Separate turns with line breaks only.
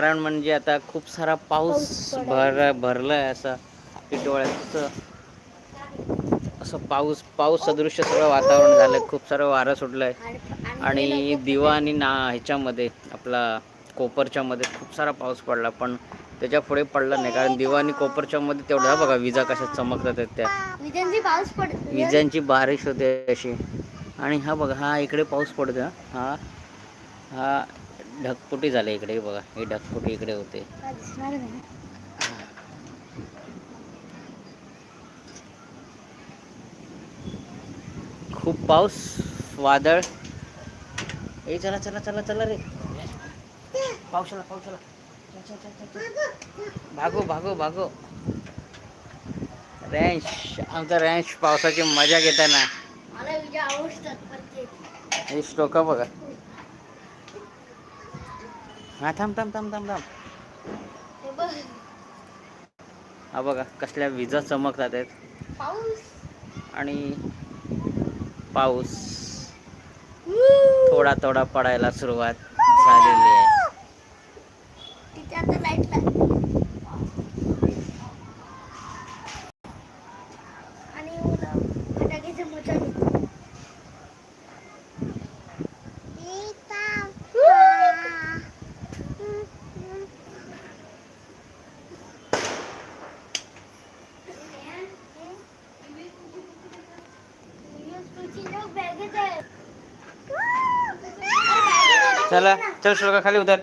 कारण म्हणजे आता खूप सारा पाऊस. भर भरलाय असा टिटोळ्याचं असं पाऊस पाऊस सदृश्य सगळं वातावरण झालंय खूप सारं वारं सुटलंय आणि दिवा आणि ना ह्याच्यामध्ये आपला कोपरच्या मध्ये खूप सारा पाऊस पडला पण त्याच्या पुढे पडला नाही कारण दिवा आणि कोपरच्या मध्ये तेवढा बघा विजा कशा चमकतात त्या
विजांची
बारिश होते अशी आणि हा बघा हा इकडे पाऊस पडतो हा. हा ढगफुटी झाले इकडे बघा हे ढगफुटी इकडे होते. खूप पाऊस वादळ. ए चला चला चला चला रे. पावसाला पावसाला. भागो भागो भागो. रॅश आमचा रॅश पावसाची मजा घेताना. हे स्टोका बघा. हा थांब थांब थांब थांब थांब.
हे बघ
कसल्या विजा चमकतात आहेत. आणि पाऊस. थोडा थोडा पडायला सुरुवात झालेली आहे. चला चल श्लोका खाली उतर.